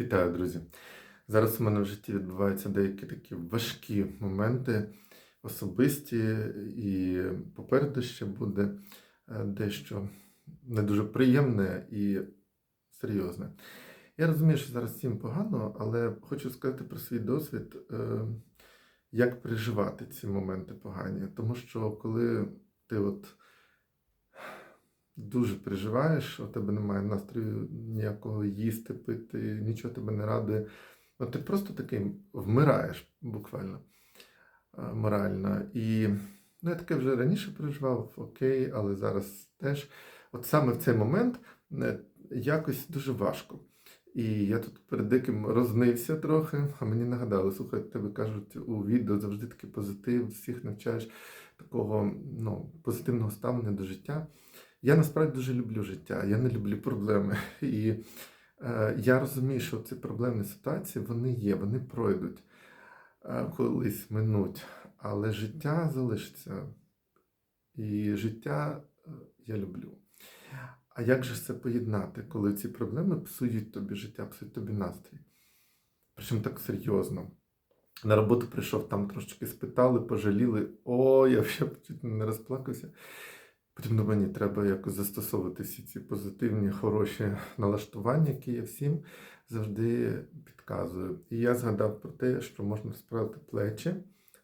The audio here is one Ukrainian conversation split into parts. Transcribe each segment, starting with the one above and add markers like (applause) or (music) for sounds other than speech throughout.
Вітаю, друзі! Зараз у мене в житті відбуваються деякі такі важкі моменти, особисті, і попереду ще буде е, дещо не дуже приємне і серйозне. Я розумію, що зараз всім погано, але хочу сказати про свій досвід, е, як переживати ці моменти погані. Тому що коли ти от дуже переживаєш, у тебе немає настрою ніякого їсти, пити, нічого тебе не радує. От ти просто такий вмираєш буквально е, морально. І ну, я таке вже раніше переживав, окей, але зараз теж. От саме в цей момент е, якось дуже важко. І я тут перед диким рознився трохи, а мені нагадали, слухай, тебе кажуть у відео завжди такий позитив, всіх навчаєш такого ну, позитивного ставлення до життя. Я насправді дуже люблю життя, я не люблю проблеми. (laughs) І е, я розумію, що ці проблемні ситуації вони є, вони пройдуть, е, колись минуть, але життя залишиться. І життя е, я люблю. А як же це поєднати, коли ці проблеми псують тобі життя, псують тобі настрій? Причому так серйозно. На роботу прийшов, там трошечки спитали, пожаліли. О, я вже не розплакався. Потім думаю, ні, треба якось застосовувати всі ці позитивні, хороші налаштування, які я всім завжди підказую. І я згадав про те, що можна розправити плечі,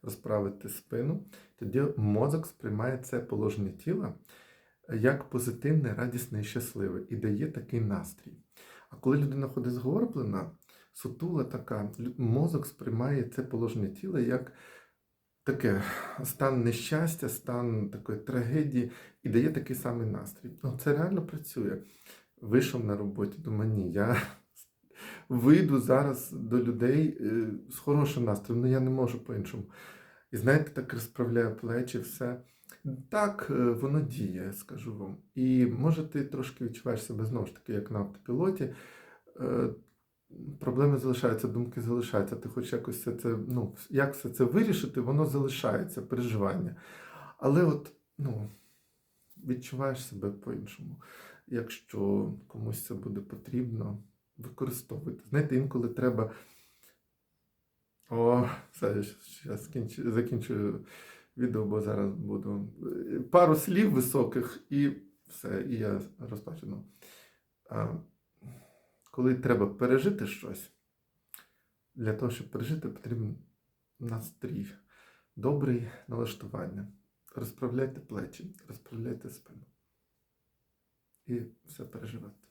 розправити спину. Тоді мозок сприймає це положення тіла як позитивне, радісне і щасливе, і дає такий настрій. А коли людина ходить згорблена, сутула така, мозок сприймає це положення тіла як таке стан нещастя, стан такої трагедії і дає такий самий настрій. Ну, Це реально працює. Вийшов на роботі, думаю, ні, я (laughs) вийду зараз до людей е, з хорошим настроєм, ну я не можу по-іншому. І знаєте, так розправляю плечі, все. Так, е, воно діє, скажу вам. І може ти трошки відчуваєш себе знову ж таки, як на автопілоті. Е, Проблеми залишаються, думки залишаються. Ти хочеш якось все це, ну, як все це вирішити, воно залишається, переживання. Але от, ну, відчуваєш себе по-іншому. Якщо комусь це буде потрібно, використовуйте. Знаєте, інколи треба. О, все, я скінчу, закінчую відео, бо зараз буду пару слів високих і все, і я розплачу. Коли треба пережити щось, для того, щоб пережити, потрібен настрій, добрий налаштування. Розправляйте плечі, розправляйте спину. І все переживати.